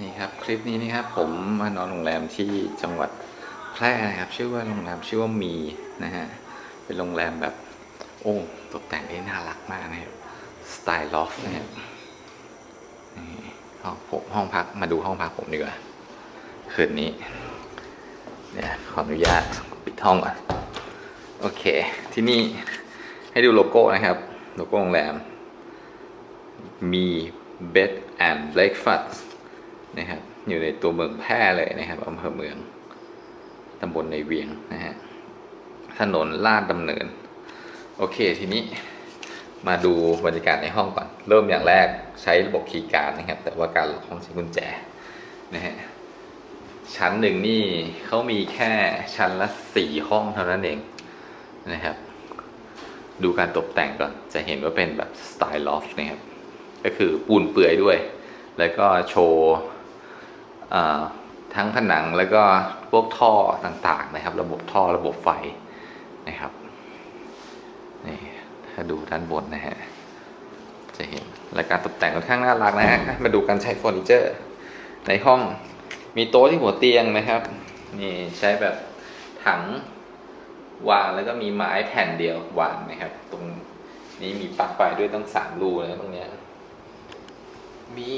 นี่ครับคลิปนี้นะครับผมมานอนโรงแรมที่จังหวัดแพร่นะครับ ชื่อว่าโรงแรมชื่อว่ามีนะฮะเป็นโรงแรมแบบโอ้ตกแต่งได้น่ารักมากนะครับสไตล์ลอฟนะครับนี่ห้องผมห้องพักมาดูห้องพักผมดีกว่าคืนนี้เนี่ยขออนุญาตปิดห้องก่อนโอเค ที่นี่ให้ดูโลโก้นะครับ โลโก้โรงแรมมี bed and breakfast นะครับ อยู่ในตัวเมืองแพร่เลยนะครับอำเภอเมืองตำบลในเวียงนะฮะถนนลาดดำเนิน โอเคทีนี้มาดูบรรยากาศในห้องก่อน เริ่มอย่างแรกใช้ระบบคีย์การ์ดนะครับ แต่ว่าการล็อกห้องใช้กุญแจนะฮะชั้นหนึ่งนี่เขามีแค่ชั้นละสี่ห้องเท่านั้นเองนะครับ ดูการตกแต่งก่อนจะเห็นว่าเป็นแบบสไตล์ลอฟนะครับ ก็คือปูนเปื่อยด้วย แล้วก็โชว์ ทั้งผนังแล้วก็พวกท่อต่างๆนะครับ ระบบท่อระบบไฟนะครับนี่ถ้าดูด้านบนนะฮะจะเห็นและการตกแต่งค่อนข้างน่ารักนะฮะมาดูการใช้เฟอร์นิเจอร์ ในห้องมีโต๊ะที่หัวเตียงนะครับ นี่ใช้แบบถังวางแล้วก็มีไม้แผ่นเดียววางนะครับ ตรงนี้มีปลั๊กไฟด้วยต้องสามรูนะตรงเนี้ยมี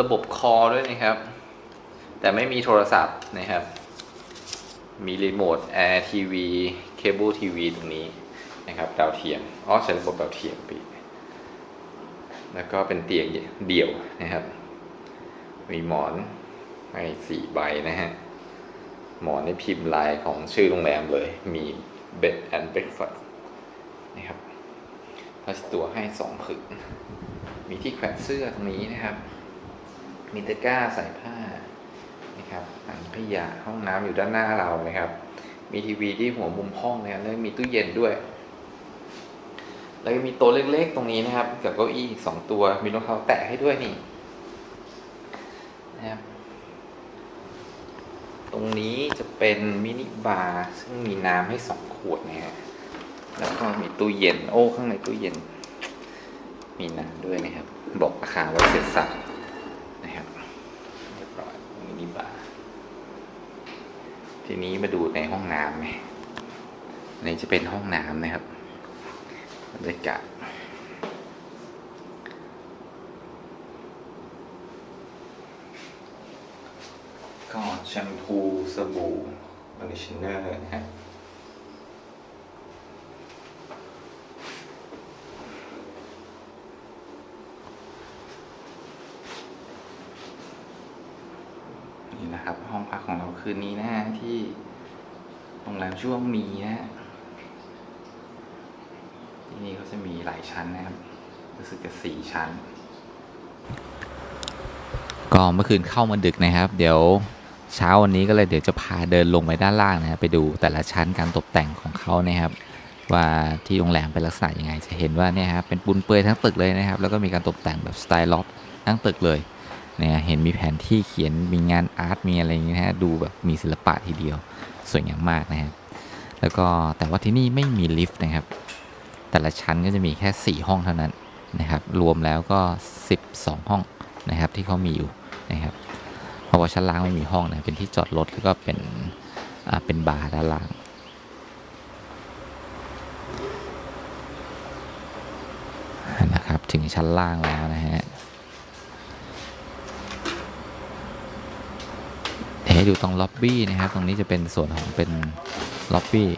ระบบคอด้วยนะครับ แต่ไม่มีโทรศัพท์นะครับ มีรีโมทแอร์ทีวีเคเบิลทีวีตรงนี้นะครับดาวเทียมอ๋อใช้ระบบดาวเทียมปีแล้วก็เป็นเตียงเดี่ยวนะครับ มีหมอนให้สี่ใบนะฮะ หมอนในพิมพ์ลายของชื่อโรงแรมเลย มี bed and breakfast นะครับพลาสตัวให้สองผึกมีที่แขวนเสื้อตรงนี้นะครับ มีตะกร้าใส่ผ้านะครับถังขยะห้องน้ำอยู่ด้านหน้าเรานะครับ มีทีวีที่หัวมุมห้องนะครับแล้วมีตู้เย็นด้วย แล้วก็มีโต๊ะเล็กๆ ตรงนี้นะครับ กับเก้าอี้สองตัว มีรองเท้าแตะให้ด้วยนี่นะครับตรงนี้จะเป็นมินิบาร์ซึ่งมีน้ำให้สองขวดนะฮะแล้วก็มีตู้เย็น โอ้ ข้างในตู้เย็น มีน้ำด้วยนะครับ บอกราคาไว้เสร็จสับเรียบร้อยมินิบาร์ ทีนี้มาดูในห้องน้ำไหมในจะเป็นห้องน้ำนะครับบรรยากาศก็แชมพูสบู่คอนดิชเนอร์นะครับ นะครับ ห้องพักของเราคืนนี้นะฮะที่โรงแรมช่วงมีนะฮะที่นี่เขาจะมีหลายชั้นนะครับ รู้สึกจะสี่ชั้น ก็เมื่อคืนเข้ามาดึกนะครับ เดี๋ยวเช้าวันนี้ก็เลยเดี๋ยวจะพาเดินลงไปด้านล่างนะครับไปดูแต่ละชั้นการตกแต่งของเขานะครับ ว่าที่โรงแรมเป็นลักษณะยังไง จะเห็นว่าเนี่ยครับเป็นปูนเปื่อยทั้งตึกเลยนะครับ แล้วก็มีการตกแต่งแบบสไตล์ล็อบทั้งตึกเลย นี่ยเห็นมีแผนที่เขียนมีงานอาร์ตมีอะไรอย่างเงี้ยนะฮะดูแบบมีศิลปะทีเดียวสวยงามมากนะครับแล้วก็แต่ว่าที่นี่ไม่มีลิฟต์นะครับ แต่ละชั้นก็จะมีแค่ 4 ห้องเท่านั้นนะครับรวมแล้วก็ 12 ห้องนะครับที่เขามีอยู่นะครับเพราะว่าชั้นล่างไม่มีห้องนะเป็นที่จอดรถแล้วก็เป็นอ่าเป็นบาร์ด้านล่างนะครับถึงชั้นล่างแล้วนะฮะ เดี๋ยวให้ดูตรงล็อบบี้นะครับ ตรงนี้จะเป็นส่วนของเป็นล็อบบี้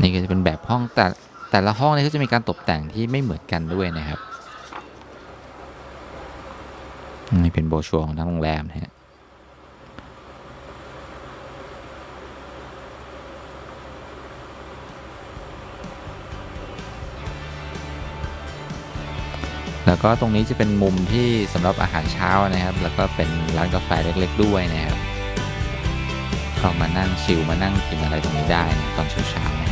นี่ก็จะเป็นแบบห้องแต่แต่ละห้องนี่ก็จะมีการตกแต่งที่ไม่เหมือนกันด้วยนะครับ นี่เป็นโบชัวของทางโรงแรมนะฮะแล้วก็ตรงนี้จะเป็นมุมที่สำหรับอาหารเช้านะครับ แล้วก็เป็นร้านกาแฟเล็ก ๆ ด้วยนะครับเข้ามานั่งชิลมานั่งกินอะไรตรงนี้ได้นะตอนเช้าๆ